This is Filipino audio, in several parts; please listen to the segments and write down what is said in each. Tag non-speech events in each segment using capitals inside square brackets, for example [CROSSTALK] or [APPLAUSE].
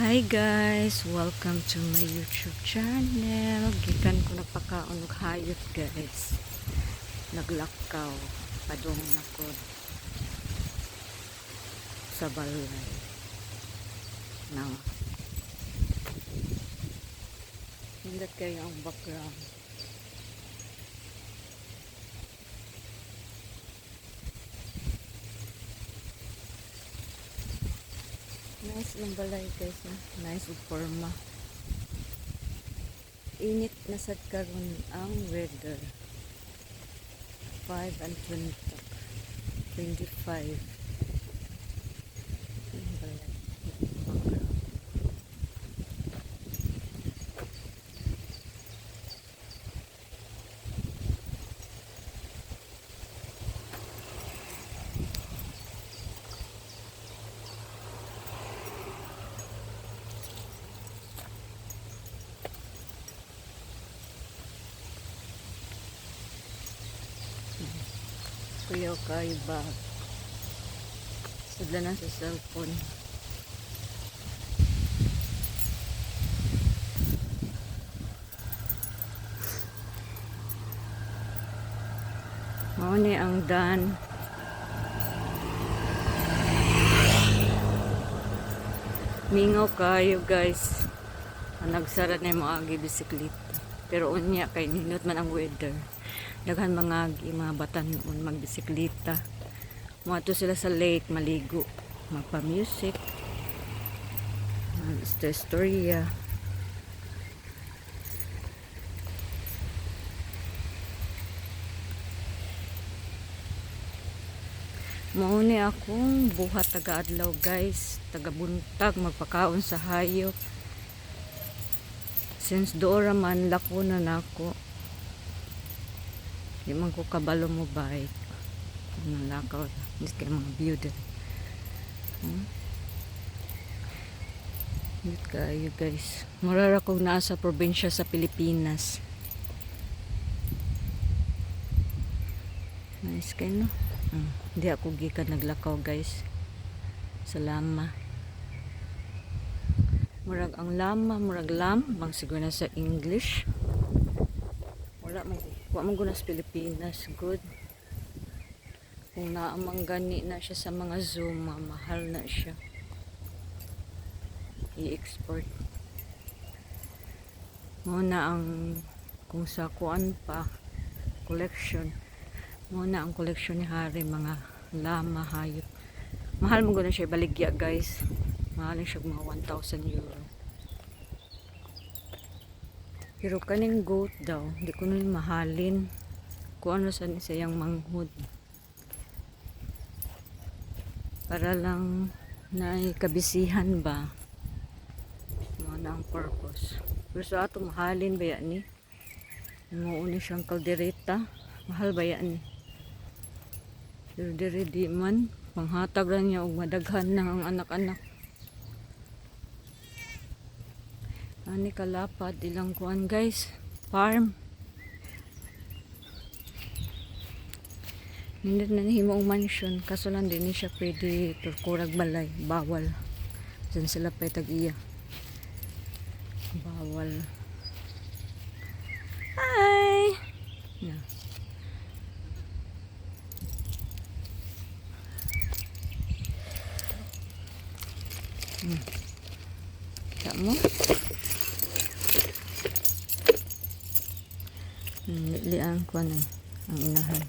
Hi guys! Welcome to my YouTube channel. Gikan ko nagpakaon og hayop guys. Naglakaw. Padung na sa balay. Now. Hindi kayo ang background. Nice ng balay guys. No? Nice ug forma. Init na sad karon ang weather. 5 and 20. 25. Ang balay. Background. Kuya kayo ba? Sudla na sa cellphone. Mao ni ang dan. Mingaw kayo guys. Nagsara na yung mga bisikleta. Pero unya kay ninot man ang weather. Daghan mga mga batan noon magbisikleta. Mga to sila sa lake, maligo. Magpa-music. Mag-istorya. Mauni akong buhat taga adlaw guys, taga buntag magpakaon sa hayop. Since doora man lako na nako. Di man ko kabalo mo bike. Ano lakaw, hindi kay mga view din. Hmm? Kayo guys. Murara kong nasa probinsya sa Pilipinas. Nice kayo no? Hmm. Hindi ako gikan naglakaw guys. Sa lama. Murag ang lama, murag lam, bang siguro na sa English. Wala mo, mo guna sa Pilipinas. Good. Kung naamang gani na siya sa mga Zoom, ma- mahal na siya. I-export. Muna ang kung sa kuan pa collection muna ang collection ni Harry mga lama hayop mahal mo guna siya baligya guys mahal siya mga 1,000 euro pero kaning goat daw hindi ko nun mahalin kung ano sa sayang manghud para lang na kabisihan ba? Mo na ang purpose. Pero sa ato mahalin ba yan ni? Muuni siyang kaldereta. Mahal ba yan ni? Pero diri di man panghatag lang niya og madaghan ang anak-anak ani kalapat ilang kuan guys. Farm. Hindi na nahimo og mansion kaso lang din siya pwede turkurag balay bawal. Dyan sila pa tag-iya bawal. Hi! Yeah. Kita mo? Lian ko na ang inahan.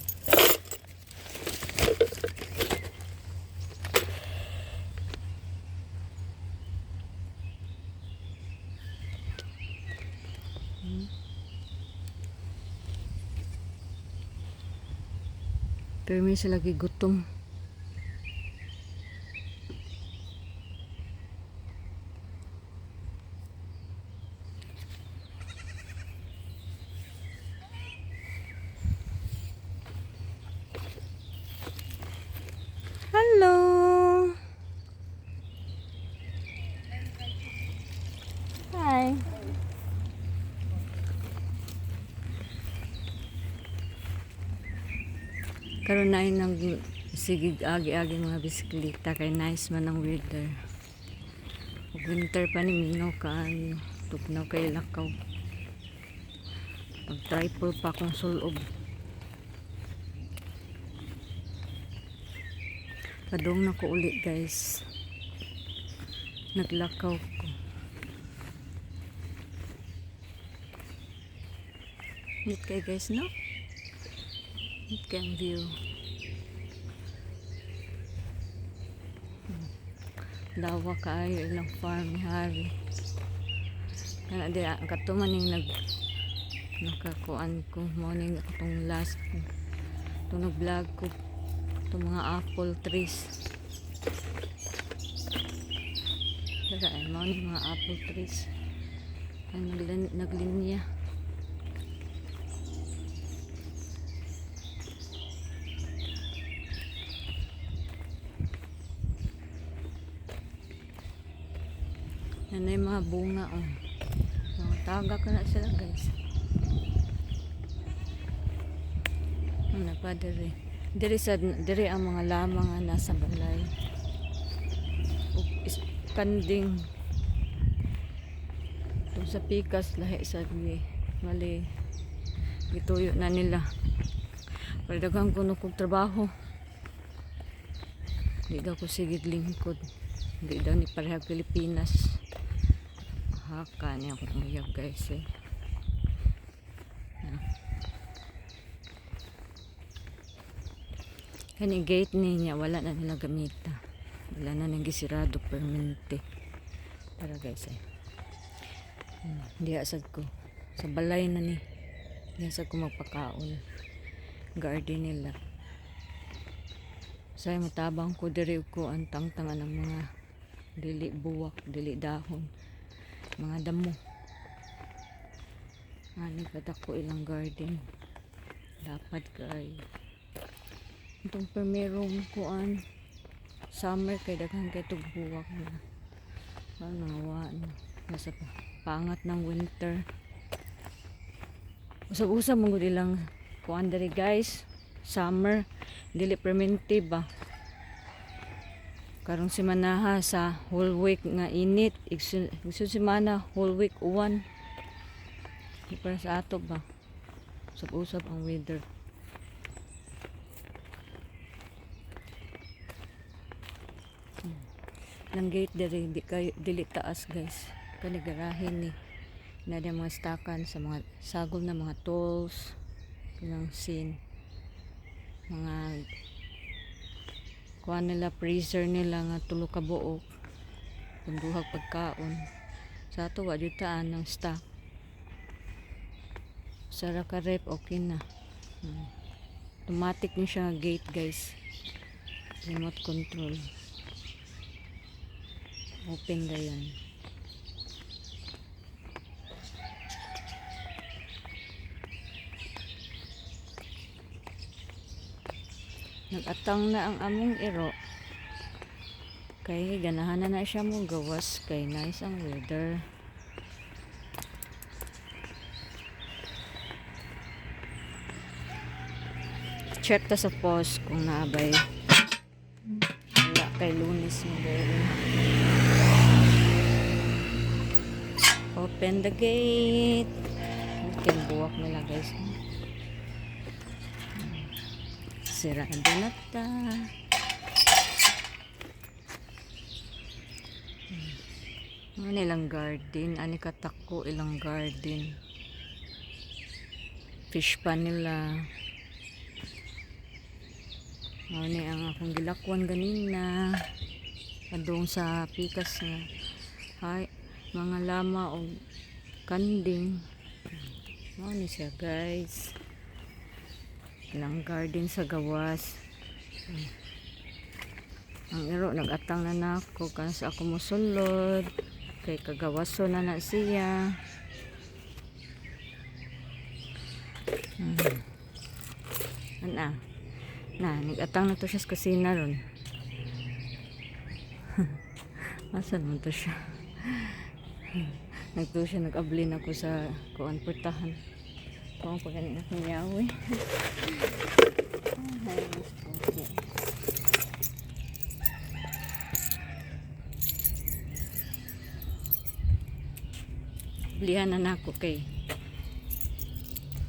May sila gutom. Hello. Hi. Karon na nang sigig agi-agi mga bisikleta kay nice man ang weather. Winter pa ni Mino kaayo. Tugnaw kay lakaw. Pag triple pa akong sulob. Padong na ko uli guys. Naglakaw ko. Neat kay guys no? Ang view. Lawa kaayo ilang farm ni Hari. Kana di ang katumaning nag nakakuan ko. Morning atong last itong nag-vlog ko. Itong mga apple trees. Tara, ay morning mga apple trees. Ang naglin, naglinya yan na yung mga bunga oh. Mga taga ka na sila guys Ano pa diri? Diri sa diri ang mga lamang nga nasa balay. Kanding. Tung sa pikas lahi sa gi mali. Gituyo na nila. Pagdagang kuno kog trabaho. Di daw ko sigid lingkod. Di daw ni pareha Pilipinas. Haka niya akong uyab guys eh. Kani gate niya wala na nila gamita. Wala na nang gisirado permanente. Para guys eh. Hmm, Di asad ko. Sa balay na ni. Di asad ko magpakaon. Garden nila. Say matabang ko diri ko ang tangtangan ng mga dili buwak, dili dahon, mga damo. Ani ko ilang garden. Dapat kay itong primerong kuan summer kay daghan kay tug buwak na. Ano nangawa na nasa pa- pangat ng winter. Usab-usab mo gud ilang kuan diri guys. Summer dili permanente ba karong semana sa whole week nga init igsun semana whole week uwan. Di para sa ato ba? Usab-usab ang weather. Ng gate diri di kay dili taas guys. Kani garahin ni na mga stakan sa mga sagol na mga tools ilang sin mga kuha nila freezer nila nga tulo ka buok tunduhag pagkaon. Sa ato wa jud taan ng stock. Sara ka rep okay na. Hmm. automatic ni siya gate guys. Remote control. Open na yan. Nagatang na ang among iro. Kay ganahan na na siya mo gawas kay nice ang weather. Check ta sa post kung naabay. Wala kay lunis mo. Open the gate. Ito buwak nila guys. Sirado na ta. Ano ilang garden? Ani katako ilang garden. Fish pa nila. Ano ni ang akong gilakwan ganina. Padung sa pikas nga. Hay, mga lama o kanding. Ano ni siya guys. Ilang garden sa gawas. Ang iro nagatang na nako kan sa ako mosulod. Kay kagawaso na na siya. Hmm. Ana. Na, nagatang na to siya sa kusina ron. [LAUGHS] Asan mo to siya? [LAUGHS] Nagto siya, nag-ablin ako sa kuan putahan. Ako po ganun ako yawi. Ay, mas puti. Na nako kay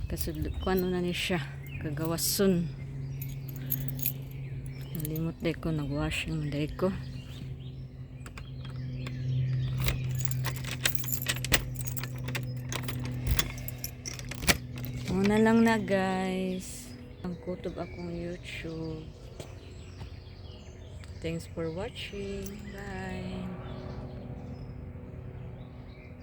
kasudlok ko ano na ni siya kagawason nalimot day ko nagwash ng day ko Muna lang na guys. Ang kutob akong YouTube. Thanks for watching. Bye.